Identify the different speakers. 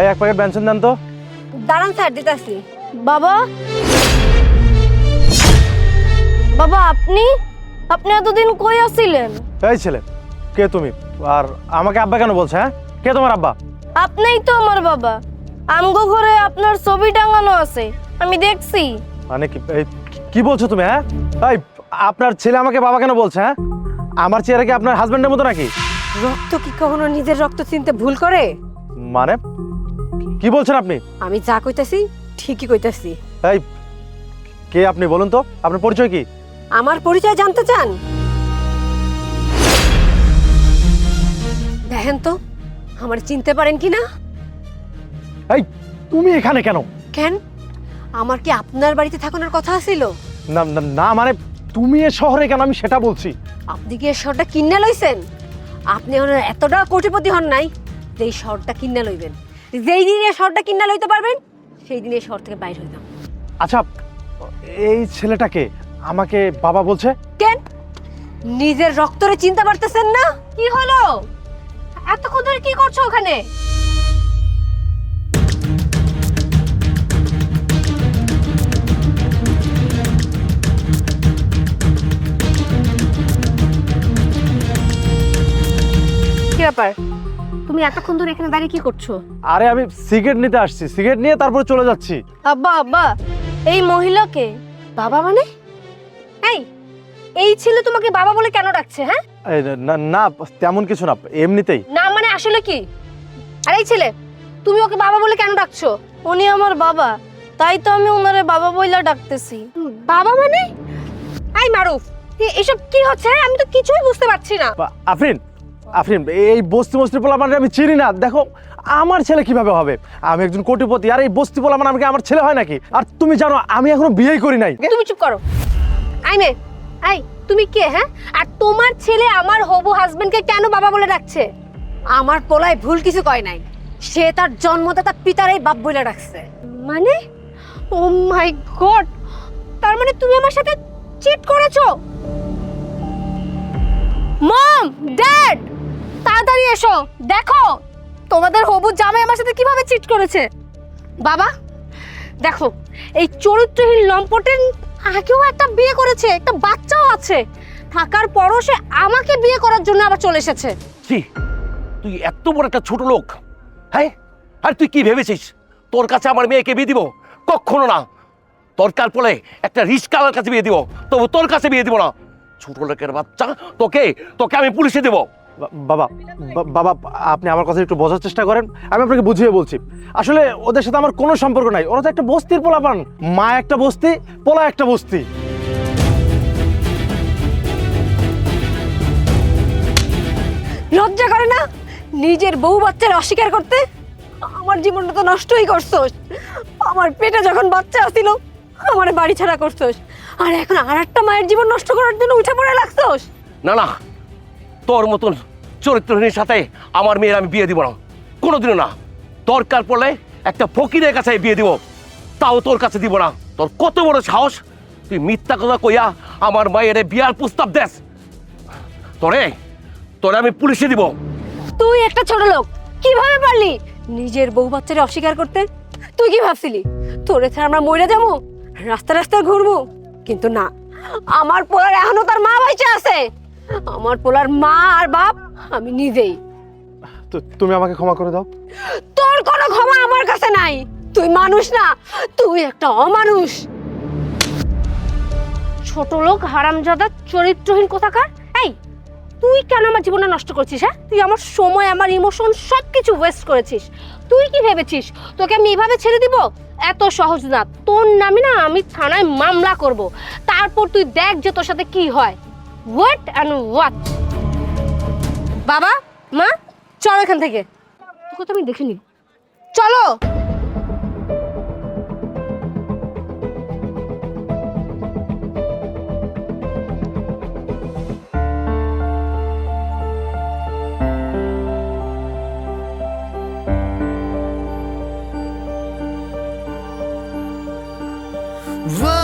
Speaker 1: এই এক প্যাকেট ব্যঞ্জন দেন তো।
Speaker 2: দাঁড়ান স্যার দিতেছি।
Speaker 3: বাবা। বাবা আপনি? আপনি এতদিন কই আছিলেন?
Speaker 1: এই ছেলে কে তুমি? আর আমাকে আব্বা কেন বলছে হ্যাঁ? কে তোমার আব্বা?
Speaker 3: আপনিই তো আমার বাবা। আমগো ঘরে আপনার ছবি টাঙানো আছে আমি দেখছি।
Speaker 1: মানে কি এই কি বলছো তুমি হ্যাঁ? এই আপনার ছেলে আমাকে বাবা কেন বলছে হ্যাঁ? আমার চেহারা কি আপনার হাজবেন্ডের মতো নাকি?
Speaker 2: রক্ত কি কখনো নিজের রক্ত চিনতে ভুল করে?
Speaker 1: মানে কি বলছেন আপনি?
Speaker 2: আমি যা কইতাছি ঠিকই কইতাছি।
Speaker 1: এই কে আপনি বলুন তো? আপনার পরিচয় কি?
Speaker 2: আমার পরিচয় জানতে চান? দেখেন তো আমার চিনতে পারেন কি না?
Speaker 1: এই তুমি এখানে কেন?
Speaker 2: কেন? আমার কি আপনার বাড়িতে থাকানোর কথা ছিল
Speaker 1: না না, না মানে তুমি এ শহরে কেন? আমি সেটা বলছি।
Speaker 2: আপনি কি এই শহরটা কিনে লইছেন? আপনি এতটা কোটিপতি হন নাই যে এই শহরটা কিনে লইবেন। যেই দিন এই শহরটা কিনে লইতে পারবেন সেই দিন এই শহর থেকে বাইর হইতাম।
Speaker 1: আচ্ছা এই ছেলেটাকে আমাকে বাবা বলছে?
Speaker 2: কেন? নিজের রক্তরে চিনতে পারতেছেন না? কি হলো? এতক্ষণ ধরে কি করছ ওখানে? কি ব্যাপার? তুমি এতক্ষণ ধরে এখানে দাঁড়িয়ে কি করছ?
Speaker 1: আরে আমি সিগারেট নিতে আসছি সিগারেট নিয়ে তারপরে চলে যাচ্ছি।
Speaker 3: আব্বা আব্বা এই মহিলাকে
Speaker 2: বাবা মানে? এই এই ছেলে তোমাকে বাবা বলে কেন ডাকছে হ্যাঁ?
Speaker 1: এই, না না তেমন কিছু না এমনিতেই।
Speaker 2: না মানে আসলে কি? আর এই ছেলে তুমি ওকে বাবা বলে কেন ডাকছো?
Speaker 3: উনি আমার বাবা তাই তো আমি ওনারে বাবা বইলা ডাকতেছি।
Speaker 2: বাবা মানে? এই মারুফ এ- এসব কি হচ্ছে হ্যাঁ? আমি তো কিছুই বুঝতে পারছি না।
Speaker 1: বা- আফরিন আফরিন, এই বস্তি বস্তি পোলা মানে আমি চিনি না। দেখো, আমার ছেলে কীভাবে হবে? আমি একজন কোটিপতি, আর এই বস্তি পোলা মানে আমাকে আমার ছেলে হয় নাকি? আর তুমি জানো, আমি এখনও বিয়েই করি নাই।
Speaker 2: তুমি চুপ করো। আই মে, আই, তুমি কে হ্যাঁ? আর তোমার ছেলে আমার হবু হাজবেন্ডকে কেন বাবা বলে ডাকছে? আমার পোলায় ভুল কিছু কয় নাই। সে তার জন্মদাতা পিতারই বাপ বলে ডাকছে। মানে? ও মাই গড তার মানে তুমি আমার সাথে চিট করেছ? মম ড্যাড তাড়াতাড়ি এসো। দেখো, তোমাদের হবু জামাই আমার সাথে কীভাবে চিট করেছে। বাবা, দেখো, এই চরিত্রহীন লম্পটের আগেও একটা বিয়ে করেছে, একটা বাচ্চাও আছে। থাকার পরও সে আমাকে বিয়ে করার জন্য আবার চলে এসেছে।
Speaker 4: কি তুই এত বড় একটা ছোট লোক। হ্যাঁ? আর তুই কি ভেবেছিস? তোর কাছে আমার মেয়েকে বিয়ে দিব? কখনো না। দরকার পড়লে একটা রিস্কালার কাছে বিয়ে দিব। তবু তোর কাছে বিয়ে দিব না। ছোট লোকের বাচ্চা, তোকে তোকে আমি পুলিশে দেবো।
Speaker 1: বাবা বাবা আপনি আমার কথা একটু বোঝার চেষ্টা করেন আমি আপনাকে বুঝিয়ে বলছি। আসলে ওদের সাথে আমার কোনো সম্পর্ক নাই। ওরা তো একটা বস্তির পোলা পান মা একটা বস্তি পোলা একটা বস্তি।
Speaker 2: লজ্জা করে না? নিজের বউ বাচ্চার অস্বীকার করতে? আমার জীবনটা তো নষ্টই করছোস। আমার পেটে যখন বাচ্চা আসছিল আমার বাড়ি ছাড়া করছোস। আর এখন আর একটা মায়ের জীবন নষ্ট করার জন্য উঠে পড়ে লাগছোস।
Speaker 4: না না তোর মতন চরিত্রহীনের সাথে আমার মেয়ের আমি বিয়ে দিব না। কোনোদিনও না। দরকার পড়লে একটা ফকিরের কাছে বিয়ে দিব। তাও তোর কাছে দিব না। তোর কত বড় সাহস? তুই মিথ্যা কথা কইয়া আমার মায়ের বিয়ার প্রস্তাব দেস। তোরে তোরে আমি পুলিশে দিব।
Speaker 2: তুই একটা ছোট লোক। কীভাবে পারলি? নিজের বউ বাচ্চারে অস্বীকার করতে? তুই কি ভাবছিলি? তোরে ছাড়া আমরা মরে যাব? রাস্তা রাস্তায় ঘুরবো? কিন্তু না। আমার পোলার এখনও তার মা বেঁচে আছে। আমার পোলার মা আর বাপ আমি নিজেই।
Speaker 1: তো তুমি আমাকে ক্ষমা করে দাও।
Speaker 2: তোর কোনো ক্ষমা আমার কাছে নাই। তুই মানুষ না তুই একটা অমানুষ। ছোট লোক হারামজাদা চরিত্রহীন কোথাকার? এই তুই কেন আমার জীবনটা নষ্ট করছিস হ্যাঁ? তুই আমার সময় আমার ইমোশন সব কিছু ওয়েস্ট করেছিস। তুই কি ভেবেছিস? তোকে আমি এভাবে ছেড়ে দিব? এত সহজ না। তোর নামে না আমি থানায় মামলা করব। তারপর তুই দেখ যে তোর সাথে কি হয়। ওয়েট অ্যান্ড ওয়াচ বাবা মা চলো এখান থেকে। তোকে তো আমি দেখিনি। চলো। Whoa.